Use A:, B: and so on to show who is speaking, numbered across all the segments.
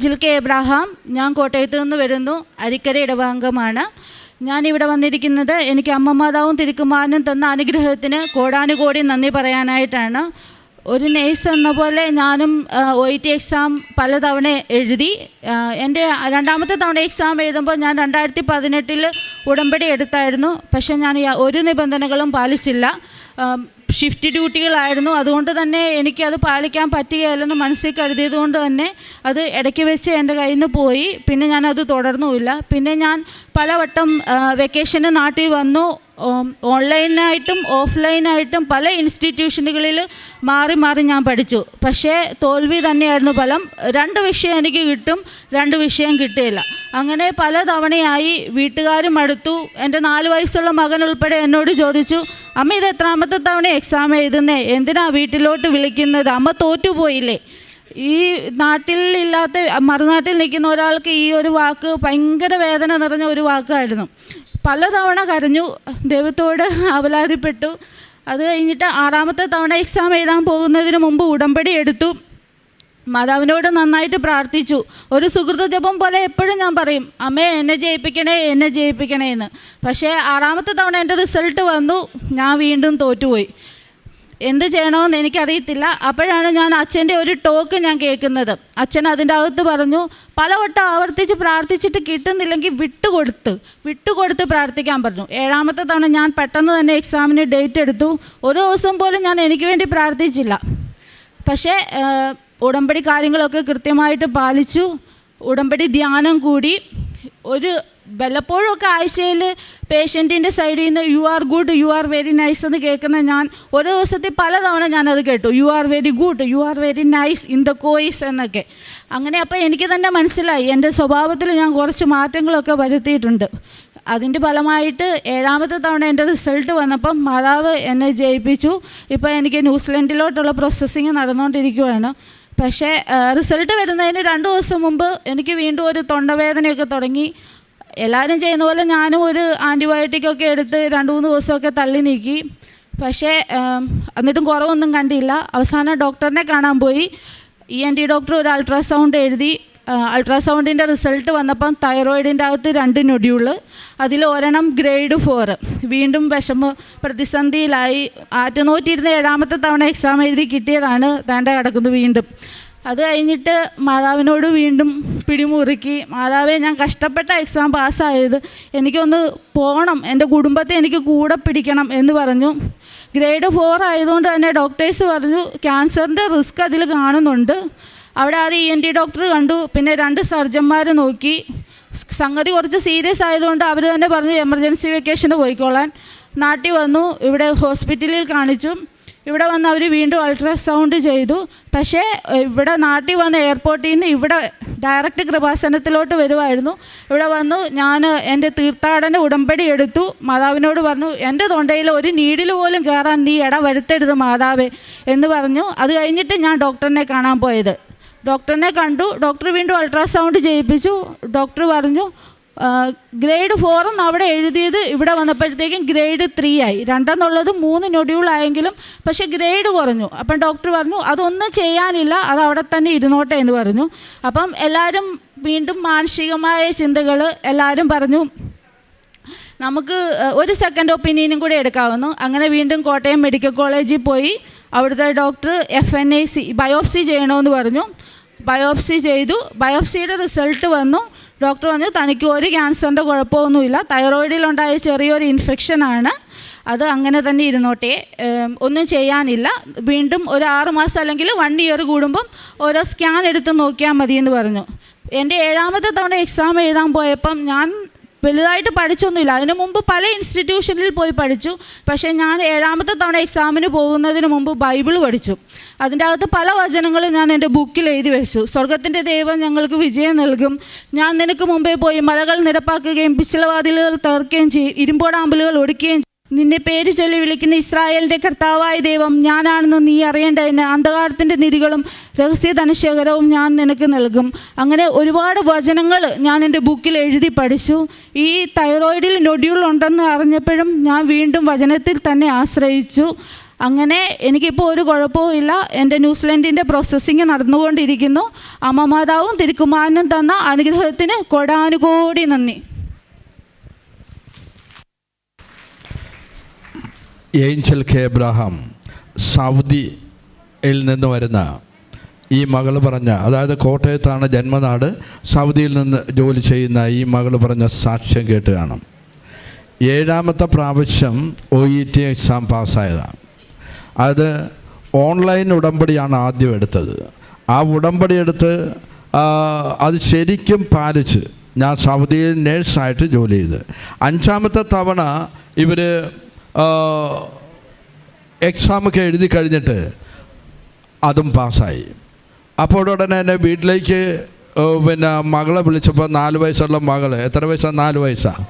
A: Angel K Abraham ഞാൻ കോട്ടയത്ത് നിന്ന് വരുന്നു. അരിക്കര ഇടവാംഗമാണ്. ഞാൻ ഇവിടെ വന്നിരിക്കുന്നത് എനിക്ക് അമ്മ മാതാവും തിരുക്കുമാനും തന്ന അനുഗ്രഹത്തിന് കോടാനുകോടി നന്ദി പറയാനായിട്ടാണ്. ഒരു നേഴ്സ് എന്ന പോലെ ഞാനും ഒ ഇ ടി എക്സാം പലതവണ എഴുതി. എന്റെ രണ്ടാമത്തെ തവണ എക്സാം എഴുതുമ്പോൾ ഞാൻ രണ്ടായിരത്തി പതിനെട്ടിൽ ഉടമ്പടി എടുത്തായിരുന്നു. പക്ഷേ ഞാൻ ഒരു നിബന്ധനകളും പാലിച്ചില്ല. ഷിഫ്റ്റ് ഡ്യൂട്ടികളായിരുന്നു അതുകൊണ്ട് തന്നെ എനിക്കത് പാലിക്കാൻ പറ്റുകയില്ലെന്ന് മനസ്സിൽ കരുതിയത് കൊണ്ട് തന്നെ അത് ഇടയ്ക്ക് വെച്ച് എന്റെ കയ്യിൽ നിന്ന് പോയി. പിന്നെ ഞാനത് തുടർന്നുമില്ല. പിന്നെ ഞാൻ പലവട്ടം വെക്കേഷന് നാട്ടിൽ വന്നു. ഓൺലൈനായിട്ടും ഓഫ്ലൈനായിട്ടും പല ഇൻസ്റ്റിറ്റ്യൂഷനുകളിൽ മാറി മാറി ഞാൻ പഠിച്ചു. പക്ഷേ തോൽവി തന്നെയായിരുന്നു ഫലം. രണ്ട് വിഷയം എനിക്ക് കിട്ടും രണ്ട് വിഷയം കിട്ടിയില്ല. അങ്ങനെ പല തവണയായി വീട്ടുകാരും അടുത്തു. എന്റെ നാല് വയസ്സുള്ള മകൻ ഉൾപ്പെടെ എന്നോട് ചോദിച്ചു അമ്മ ഇത് എത്രാമത്തെ തവണ എക്സാം എഴുതുന്നേ? എന്തിനാ വീട്ടിലോട്ട് വിളിക്കുന്നത്? അമ്മ തോറ്റുപോയില്ലേ? ഈ നാട്ടിലില്ലാത്ത മറുനാട്ടിൽ നിൽക്കുന്ന ഒരാൾക്ക് ഈ ഒരു വാക്ക് ഭയങ്കര വേദന നിറഞ്ഞ ഒരു വാക്കായിരുന്നു. പലതവണ കരഞ്ഞു. ദൈവത്തോട് അവലാതിപ്പെട്ടു അത് കഴിഞ്ഞിട്ട് ആറാമത്തെ തവണ എക്സാം എഴുതാൻ പോകുന്നതിന് മുമ്പ് ഉടമ്പടി എടുത്തു. മാതാവിനോട് നന്നായിട്ട് പ്രാർത്ഥിച്ചു. ഒരു സുഹൃത്ത് ജപം പോലെ എപ്പോഴും ഞാൻ പറയും അമ്മേ എന്നെ ജയിപ്പിക്കണേ എന്നെ ജയിപ്പിക്കണേ എന്ന് പക്ഷേ ആറാമത്തെ തവണ എന്റെ റിസൾട്ട് വന്നു. ഞാൻ വീണ്ടും തോറ്റുപോയി. എന്ത് ചെയ്യണമെന്ന് എനിക്കറിയത്തില്ല. അപ്പോഴാണ് ഞാൻ അച്ഛന്റെ ഒരു ടോക്ക് ഞാൻ കേൾക്കുന്നത്. അച്ഛൻ അതിന്റെ അകത്ത് പറഞ്ഞു പലവട്ടം ആവർത്തിച്ച് പ്രാർത്ഥിച്ചിട്ട് കിട്ടുന്നില്ലെങ്കിൽ വിട്ടുകൊടുത്ത്. വിട്ടുകൊടുത്ത് പ്രാർത്ഥിക്കാൻ പറഞ്ഞു. ഏഴാമത്തെ തവണ ഞാൻ പെട്ടെന്ന് തന്നെ എക്സാമിന് ഡേറ്റ് എടുത്തു. ഒരു ദിവസം പോലും ഞാൻ എനിക്ക് വേണ്ടി പ്രാർത്ഥിച്ചില്ല. പക്ഷേ ഉടമ്പടി കാര്യങ്ങളൊക്കെ കൃത്യമായിട്ട് പാലിച്ചു. ഉടമ്പടി ധ്യാനം കൂടി. ഒരു വല്ലപ്പോഴും ഒക്കെ ആഴ്ചയിൽ പേഷ്യന്റിന്റെ സൈഡിൽ നിന്ന് you are good you are very nice എന്ന് കേൾക്കുന്ന ഞാൻ ഒരു ദിവസത്തിൽ പലതവണ ഞാനത് കേട്ടു. You are very good you are very nice in the choice എന്നൊക്കെ. അങ്ങനെ അപ്പോൾ എനിക്ക് തന്നെ മനസ്സിലായി. എന്റെ സ്വഭാവത്തിൽ ഞാൻ കുറച്ച് മാറ്റങ്ങളൊക്കെ വരുത്തിയിട്ടുണ്ട്. അതിന്റെ ഫലമായിട്ട് ഏഴാമത്തെ തവണ എന്റെ റിസൾട്ട് വന്നപ്പം മാതാവ് എന്നെ ജയിപ്പിച്ചു. ഇപ്പോൾ എനിക്ക് ന്യൂസിലൻഡിലോട്ടുള്ള പ്രോസസ്സിങ് നടന്നുകൊണ്ടിരിക്കുകയാണ് പക്ഷേ റിസൾട്ട് വരുന്നതിന് രണ്ട് ദിവസം മുമ്പ് എനിക്ക് വീണ്ടും ഒരു തൊണ്ടവേദനയൊക്കെ തുടങ്ങി. എല്ലാവരും ചെയ്യുന്ന പോലെ ഞാനും ഒരു ആന്റിബയോട്ടിക്കൊക്കെ എടുത്ത് രണ്ട് മൂന്ന് ദിവസമൊക്കെ തള്ളി നീക്കി. പക്ഷേ എന്നിട്ടും കുറവൊന്നും കണ്ടില്ല. അവസാനം ഡോക്ടറിനെ കാണാൻ പോയി. ഇ എൻ ടി ഡോക്ടർ ഒരു അൾട്രാസൗണ്ട് എഴുതി. അൾട്രാസൗണ്ടിന്റെ റിസൾട്ട് വന്നപ്പം തൈറോയിഡിന്റെ അകത്ത് രണ്ട് നൊഡ്യൂൾ അതിൽ ഒരെണ്ണം ഗ്രേഡ് ഫോറ് വീണ്ടും വിഷമ പ്രതിസന്ധിയിലായി. ആറ്റുനൂറ്റിരുന്ന ഏഴാമത്തെ തവണ എക്സാം എഴുതി കിട്ടിയതാണ്. താണ്ട കിടക്കുന്നത് വീണ്ടും. അത് കഴിഞ്ഞിട്ട് മാതാവിനോട് വീണ്ടും പിടിമുറുക്കി മാതാവെ ഞാൻ കഷ്ടപ്പെട്ട എക്സാം പാസ്സായത് എനിക്കൊന്ന് പോകണം എന്റെ കുടുംബത്തെ എനിക്ക് കൂടെ പിടിക്കണം എന്ന് പറഞ്ഞു. ഗ്രേഡ് ഫോർ ആയതുകൊണ്ട് തന്നെ ഡോക്ടേഴ്സ് പറഞ്ഞു ക്യാൻസറിന്റെ റിസ്ക് അതിൽ കാണുന്നുണ്ട്. അവിടെ ആ ഇ എൻ ടി ഡോക്ടർ കണ്ടു പിന്നെ രണ്ട് സർജന്മാർ നോക്കി. സംഗതി കുറച്ച് സീരിയസ് ആയതുകൊണ്ട് അവർ തന്നെ പറഞ്ഞു എമർജൻസി വെക്കേഷന് പോയിക്കോളാൻ. നാട്ടിൽ വന്നു ഇവിടെ ഹോസ്പിറ്റലിൽ കാണിച്ചു. ഇവിടെ വന്ന് അവർ വീണ്ടും അൾട്രാസൗണ്ട് ചെയ്തു. പക്ഷേ ഇവിടെ നാട്ടിൽ വന്ന എയർപോർട്ടിൽ നിന്ന് ഇവിടെ ഡയറക്റ്റ് കൃപാസനത്തിലോട്ട് വരുമായിരുന്നു ഇവിടെ വന്നു ഞാൻ എന്റെ തീർത്ഥാടന ഉടമ്പടി എടുത്തു. മാതാവിനോട് പറഞ്ഞു എന്റെ തൊണ്ടയിൽ ഒരു നീഡിൽ പോലും കയറാൻ നീ ഇട വരുത്തരുത് മാതാവേ എന്ന് പറഞ്ഞു. അത് കഴിഞ്ഞിട്ട് ഞാൻ ഡോക്ടറിനെ കാണാൻ പോയത്. ഡോക്ടറിനെ കണ്ടു. ഡോക്ടർ വീണ്ടും അൾട്രാസൗണ്ട് ചെയ്യിപ്പിച്ചു. ഡോക്ടർ പറഞ്ഞു ഗ്രേഡ് ഫോറെന്ന് അവിടെ എഴുതിയത് ഇവിടെ വന്നപ്പോഴത്തേക്കും ഗ്രേഡ് ത്രീ ആയി. രണ്ടെന്നുള്ളത് മൂന്ന് നൊഡ്യൂൾ ആയെങ്കിലും പക്ഷേ ഗ്രേഡ് കുറഞ്ഞു. അപ്പം ഡോക്ടർ പറഞ്ഞു അതൊന്നും ചെയ്യാനില്ല അത് അവിടെ തന്നെ ഇരുന്നോട്ടെ എന്ന് പറഞ്ഞു. അപ്പം എല്ലാവരും വീണ്ടും മാനസികമായ ചിന്തകൾ എല്ലാവരും പറഞ്ഞു നമുക്ക് ഒരു സെക്കൻഡ് ഒപ്പീനിയനും കൂടി എടുക്കാവുന്നു. അങ്ങനെ വീണ്ടും കോട്ടയം മെഡിക്കൽ കോളേജിൽ പോയി. അവിടുത്തെ doctor F N I C biopsy ചെയ്യണമെന്ന് പറഞ്ഞു. ബയോപ്സി ചെയ്തു. ബയോപ്സിയുടെ റിസൾട്ട് വന്നു. ഡോക്ടർ പറഞ്ഞു തനിക്ക് ഒരു ക്യാൻസറിന്റെ കുഴപ്പമൊന്നുമില്ല. തൈറോയിഡിലുണ്ടായ ചെറിയൊരു ഇൻഫെക്ഷനാണ്. അത് അങ്ങനെ തന്നെ ഇരുന്നോട്ടെ. ഒന്നും ചെയ്യാനില്ല. വീണ്ടും ഒരു ആറ് മാസം അല്ലെങ്കിൽ വൺ ഇയർ കൂടുമ്പം ഓരോ സ്കാൻ എടുത്ത് നോക്കിയാൽ മതിയെന്ന് പറഞ്ഞു. എന്റെ ഏഴാമത്തെ തവണ എക്സാം എഴുതാൻ പോയപ്പം ഞാൻ വലുതായിട്ട് പഠിച്ചൊന്നുമില്ല. അതിനു മുമ്പ് പല ഇൻസ്റ്റിറ്റ്യൂഷനിൽ പോയി പഠിച്ചു. പക്ഷേ ഞാൻ ഏഴാമത്തെ തവണ എക്സാമിന് പോകുന്നതിന് മുമ്പ് ബൈബിൾ പഠിച്ചു. അതിന്റെ അകത്ത് പല വചനങ്ങളും ഞാൻ എന്റെ ബുക്കിൽ എഴുതി വെച്ചു. സ്വർഗത്തിന്റെ ദൈവം ഞങ്ങൾക്ക് വിജയം നൽകും. ഞാൻ നിനക്ക് മുമ്പേ പോയി മലകൾ നിരപ്പാക്കുകയും പിച്ചളവാതിലുകൾ തകർക്കുകയും ചെയ്യും ഇരുമ്പോടാമ്പലുകൾ ഒടുക്കുകയും നിന്നെ പേര് ചൊല്ലി വിളിക്കുന്ന ഇസ്രായേലിന്റെ കർത്താവായ ദൈവം ഞാനാണെന്ന് നീ അറിയേണ്ടതിന് അന്ധകാരത്തിന്റെ നിധികളും രഹസ്യ ധനശേഖരവും ഞാൻ നിനക്ക് നൽകും. അങ്ങനെ ഒരുപാട് വചനങ്ങൾ ഞാൻ എന്റെ ബുക്കിൽ എഴുതി പഠിച്ചു. ഈ തൈറോയിഡിൽ നൊഡ്യൂൾ ഉണ്ടെന്ന് അറിഞ്ഞപ്പോഴും ഞാൻ വീണ്ടും വചനത്തിൽ തന്നെ ആശ്രയിച്ചു. അങ്ങനെ എനിക്കിപ്പോൾ ഒരു കുഴപ്പവും ഇല്ല. എന്റെ ന്യൂസിലൻഡിന്റെ പ്രോസസ്സിങ് നടന്നുകൊണ്ടിരിക്കുന്നു. അമ്മ മാതാവും തിരുക്കുമാരനും തന്ന അനുഗ്രഹത്തിന് കൊടാനുകോടി നന്ദി.
B: ഏഞ്ചൽ കെ എബ്രാഹാം സൗദിയിൽ നിന്ന് വരുന്ന ഈ മകൾ പറഞ്ഞ അതായത് കോട്ടയത്താണ് ജന്മനാട് സൗദിയിൽ നിന്ന് ജോലി ചെയ്യുന്ന ഈ മകൾ പറഞ്ഞ സാക്ഷ്യം കേട്ട് കാണും. ഏഴാമത്തെ പ്രാവശ്യം ഒ ഇ ടി എക്സാം പാസ്സായതാണ്. അത് ഓൺലൈൻ ഉടമ്പടിയാണ് ആദ്യം എടുത്തത്. ആ ഉടമ്പടി എടുത്ത് അത് ശരിക്കും പാലിച്ച് ഞാൻ സൗദിയിൽ നേഴ്സായിട്ട് ജോലി ചെയ്ത്. അഞ്ചാമത്തെ തവണ ഇവർ എക്സാമൊക്കെ എഴുതി കഴിഞ്ഞിട്ട് അതും പാസ്സായി. അപ്പോൾ ഉടനെ എന്നെ വീട്ടിലേക്ക് പിന്നെ മകളെ വിളിച്ചപ്പോൾ നാല് വയസ്സുള്ള മകൾ എത്ര വയസ്സാണ് നാല് വയസ്സാണ്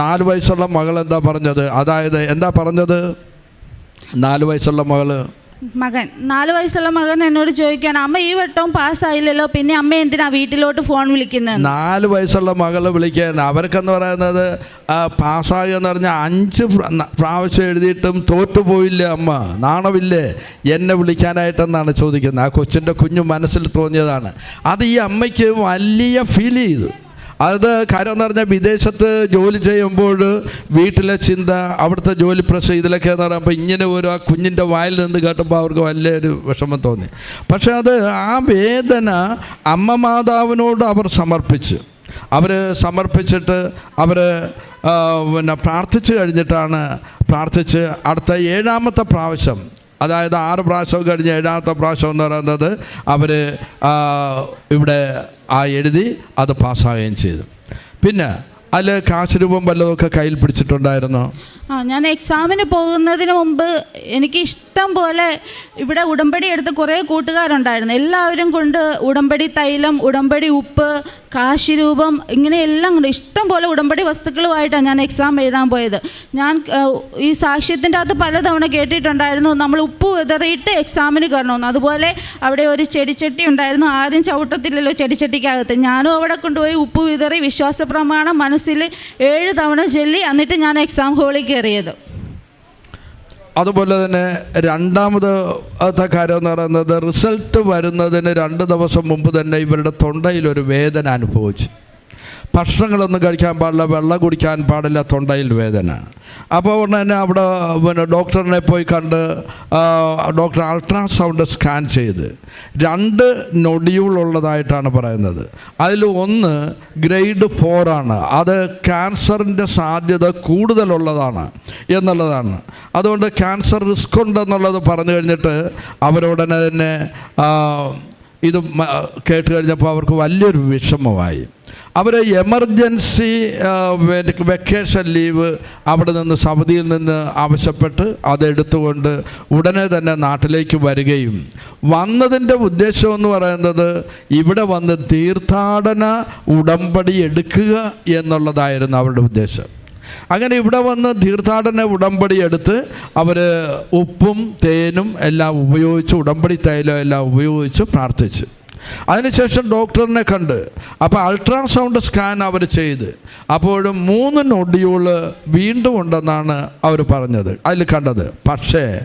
B: നാല് വയസ്സുള്ള മകൾ എന്താ പറഞ്ഞത്? അതായത് എന്താ പറഞ്ഞത്? നാല് വയസ്സുള്ള മകൾ
A: മകൻ. നാല് വയസ്സുള്ള മകൻ എന്നോട് ചോദിക്കുകയാണ് അമ്മ ഈ വട്ടവും പാസ്സായില്ലല്ലോ പിന്നെ അമ്മ എന്തിനാ വീട്ടിലോട്ട് ഫോൺ വിളിക്കുന്നത്
B: നാല് വയസ്സുള്ള മകൾ വിളിക്കുകയാണ് അവർക്കെന്ന് പറയുന്നത് പാസ്സായി എന്ന് പറഞ്ഞാൽ അഞ്ച് പ്രാവശ്യം എഴുതിയിട്ടും തോറ്റുപോയില്ലേ അമ്മ. നാണമില്ലേ? എന്നെ വിളിക്കാനായിട്ടെന്നാണ് ചോദിക്കുന്നത്. ആ കൊച്ചിന്റെ കുഞ്ഞു മനസ്സിൽ തോന്നിയതാണ്. അത് ഈ അമ്മയ്ക്ക് വലിയ ഫീൽ ചെയ്തു. അത് കാര്യം എന്ന് പറഞ്ഞാൽ വിദേശത്ത് ജോലി ചെയ്യുമ്പോൾ വീട്ടിലെ ചിന്ത അവിടുത്തെ ജോലി പ്രശ്നം ഇതിലൊക്കെ എന്ന് പറയുമ്പോൾ ഇങ്ങനെ ഒരു ആ കുഞ്ഞിന്റെ വായിൽ നിന്ന് കേട്ടപ്പോൾ അവർക്ക് വലിയൊരു വിഷമം തോന്നി. പക്ഷേ അത് ആ വേദന അമ്മ മാതാവിനോട് അവർ സമർപ്പിച്ച്. അവർ സമർപ്പിച്ചിട്ട് അവർ പിന്നെ പ്രാർത്ഥിച്ചു കഴിഞ്ഞിട്ടാണ് പ്രാർത്ഥിച്ച് അടുത്ത ഏഴാമത്തെ പ്രാവശ്യം അതായത് ആറ് പ്രാവശ്യം കഴിഞ്ഞ് ഏഴാമത്തെ പ്രാവശ്യം എന്ന് പറയുന്നത് അവർ ഇവിടെ ആ എഴുതി അത് പാസ്സാകുകയും ചെയ്തു. പിന്നെ അതിൽ കാശ് രൂപം വല്ലതൊക്കെ കയ്യിൽ പിടിച്ചിട്ടുണ്ടായിരുന്നോ?
A: ആ ഞാൻ എക്സാമിന് പോകുന്നതിന് മുമ്പ് എനിക്ക് ഇഷ്ടം പോലെ ഇവിടെ ഉടമ്പടി എടുത്ത് കുറേ കൂട്ടുകാരുണ്ടായിരുന്നു. എല്ലാവരും കൊണ്ട് ഉടമ്പടി തൈലം ഉടമ്പടി ഉപ്പ് കാശി രൂപം ഇങ്ങനെ എല്ലാം കൊണ്ട് ഇഷ്ടം പോലെ ഉടമ്പടി വസ്തുക്കളുമായിട്ടാണ് ഞാൻ എക്സാം എഴുതാൻ പോയത്. ഞാൻ ഈ സാക്ഷ്യത്തിന്റെ അകത്ത് പലതവണ കേട്ടിട്ടുണ്ടായിരുന്നു നമ്മൾ ഉപ്പ് വിതറിയിട്ട് എക്സാമിന് കയറണമെന്ന്. അതുപോലെ അവിടെ ഒരു ചെടിച്ചട്ടി ഉണ്ടായിരുന്നു. ആരും ചവിട്ടത്തില്ലല്ലോ ചെടിച്ചട്ടിക്കകത്ത്. ഞാനും അവിടെ കൊണ്ടുപോയി ഉപ്പ് വിതറി വിശ്വാസ പ്രമാണം മനസ്സിൽ ഏഴ് തവണ ചൊല്ലി എന്നിട്ട് ഞാൻ എക്സാം ഹോളിൽ കയറിയത്.
B: അതുപോലെ തന്നെ രണ്ടാമത് ത്തെ കാര്യം എന്ന് പറയുന്നത് റിസൾട്ട് വരുന്നതിന് രണ്ട് ദിവസം മുമ്പ് തന്നെ ഇവരുടെ തൊണ്ടയിൽ ഒരു വേദന അനുഭവിച്ചു. ഭക്ഷണങ്ങളൊന്നും കഴിക്കാൻ പാടില്ല വെള്ളം കുടിക്കാൻ പാടില്ല തൊണ്ടയിൽ വേദന. അപ്പോൾ ഉടനെ തന്നെ അവിടെ പിന്നെ ഡോക്ടറിനെ പോയി കണ്ട് ഡോക്ടർ അൾട്രാസൗണ്ട് സ്കാൻ ചെയ്ത്. രണ്ട് നൊടിയുള്ളതായിട്ടാണ് പറയുന്നത്. അതിൽ ഒന്ന് ഗ്രേഡ് ഫോറാണ് അത് ക്യാൻസറിന്റെ സാധ്യത കൂടുതലുള്ളതാണ് എന്നുള്ളതാണ്. അതുകൊണ്ട് ക്യാൻസർ റിസ്ക് ഉണ്ടെന്നുള്ളത് പറഞ്ഞു കഴിഞ്ഞിട്ട് അവരുടനെ തന്നെ ഇത് കേട്ട് കഴിഞ്ഞപ്പോൾ അവർക്ക് വലിയൊരു വിഷമമായി. അവർ എമർജൻസി വെക്കേഷൻ ലീവ് അവിടെ നിന്ന് സൗദിയിൽ നിന്ന് ആവശ്യപ്പെട്ട് അതെടുത്തുകൊണ്ട് ഉടനെ തന്നെ നാട്ടിലേക്ക് വരികയും. വന്നതിന്റെ ഉദ്ദേശം എന്ന് പറയുന്നത് ഇവിടെ വന്ന് തീർത്ഥാടന ഉടമ്പടി എടുക്കുക എന്നുള്ളതായിരുന്നു അവരുടെ ഉദ്ദേശം. അങ്ങനെ ഇവിടെ വന്ന് തീർത്ഥാടന ഉടമ്പടി എടുത്ത് അവർ ഉപ്പും തേനും എല്ലാം ഉപയോഗിച്ച് ഉടമ്പടി തൈലം എല്ലാം ഉപയോഗിച്ച് പ്രാർത്ഥിച്ചു. അതിനുശേഷം ഡോക്ടറിനെ കണ്ട്. അപ്പോൾ അൾട്രാസൗണ്ട് സ്കാൻ അവർ ചെയ്ത്. അപ്പോഴും മൂന്ന് നൊഡിയൂൾ വീണ്ടും ഉണ്ടെന്നാണ് അവർ പറഞ്ഞത്. അതിൽ കണ്ടത്. പക്ഷേ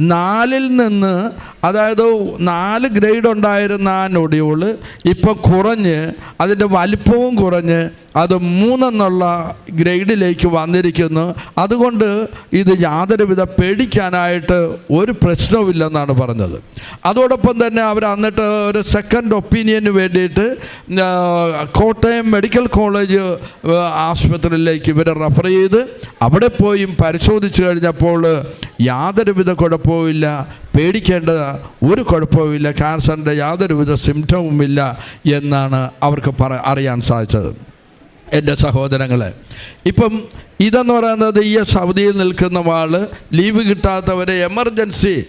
B: നാലിൽ നിന്ന് അതായത് നാല് ഗ്രേഡ് ഉണ്ടായിരുന്ന ആ നൊഡിയൂൾ ഇപ്പം കുറഞ്ഞ് അതിന്റെ വലിപ്പവും കുറഞ്ഞ് അത് മൂന്നെന്നുള്ള ഗ്രേഡിലേക്ക് വന്നിരിക്കുന്നു. അതുകൊണ്ട് ഇത് യാതൊരുവിധ പേടിക്കാനായിട്ട് ഒരു പ്രശ്നവുമില്ലെന്നാണ് പറഞ്ഞത്. അതോടൊപ്പം തന്നെ അവർ എന്നിട്ട് ഒരു സെക്കൻഡ് ഒപ്പീനിയന് വേണ്ടിയിട്ട് കോട്ടയം മെഡിക്കൽ കോളേജ് ആശുപത്രിയിലേക്ക് ഇവരെ റെഫർ ചെയ്ത് അവിടെ പോയി പരിശോധിച്ചു കഴിഞ്ഞപ്പോൾ യാതൊരുവിധ കുഴപ്പവുമില്ല. പേടിക്കേണ്ട ഒരു കുഴപ്പവുമില്ല. ക്യാൻസറിന്റെ യാതൊരുവിധ സിംറ്റവുമില്ല എന്നാണ് അവർക്ക് പറ അറിയാൻ സാധിച്ചത്. എന്റെ സഹോദരങ്ങളെ ഇപ്പം ഇതെന്ന് പറയുന്നത് ഈ സൗദിയിൽ നിൽക്കുന്ന ആൾ ലീവ് കിട്ടാത്തവരെ എമർജൻസി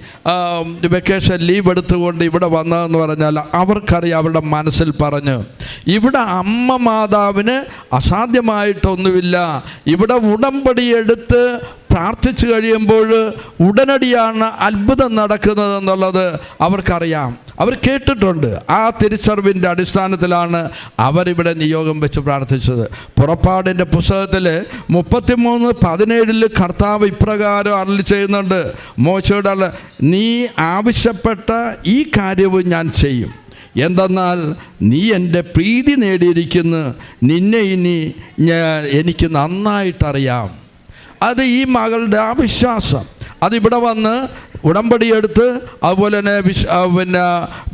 B: വെക്കേഷൻ ലീവ് എടുത്തുകൊണ്ട് ഇവിടെ വന്നതെന്ന് പറഞ്ഞാൽ അവർക്കറിയാം അവരുടെ മനസ്സിൽ പറഞ്ഞു. ഇവിടെ അമ്മ മാതാവിന് അസാധ്യമായിട്ടൊന്നുമില്ല. ഇവിടെ ഉടമ്പടി എടുത്ത് പ്രാർത്ഥിച്ചു കഴിയുമ്പോൾ ഉടനടിയാണ് അത്ഭുതം നടക്കുന്നത് എന്നുള്ളത് അവർക്കറിയാം. അവർ കേട്ടിട്ടുണ്ട്. ആ തിരിച്ചറിവിന്റെ അടിസ്ഥാനത്തിലാണ് അവരിവിടെ നിയോഗം വെച്ച് പ്രാർത്ഥിച്ചത്. പുറപ്പാടിന്റെ പുസ്തകത്തിൽ മുപ്പത്തിമൂന്ന് പതിനേഴിൽ കർത്താവ് ഇപ്രകാരം അരളി ചെയ്യുന്നുണ്ട്. മോശയുടെ നീ ആവശ്യപ്പെട്ട ഈ കാര്യവും ഞാൻ ചെയ്യും. എന്തെന്നാൽ നീ എന്റെ പ്രീതി നേടിയിരിക്കുന്നു. നിന്നെ ഇനി എനിക്ക് നന്നായിട്ടറിയാം. അത് ഈ മകളുടെ ആ വിശ്വാസം. അതിവിടെ വന്ന് ഉടമ്പടിയെടുത്ത് അതുപോലെ തന്നെ വിശ് പിന്നെ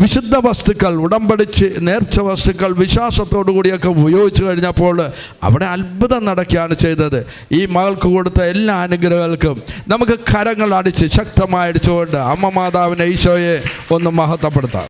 B: വിശുദ്ധ വസ്തുക്കൾ ഉടമ്പടിച്ച് നേർച്ച വസ്തുക്കൾ വിശ്വാസത്തോടു കൂടിയൊക്കെ ഉപയോഗിച്ച് കഴിഞ്ഞപ്പോൾ അവിടെ അത്ഭുതം നടക്കുകയാണ് ചെയ്തത്. ഈ മകൾക്ക് കൊടുത്ത എല്ലാ അനുഗ്രഹങ്ങൾക്കും നമുക്ക് കരങ്ങൾ അടിച്ച് ശക്തമായി അടിച്ചുകൊണ്ട് അമ്മ മാതാവിനെ ഈശോയെ ഒന്ന് മഹത്വപ്പെടുത്താം.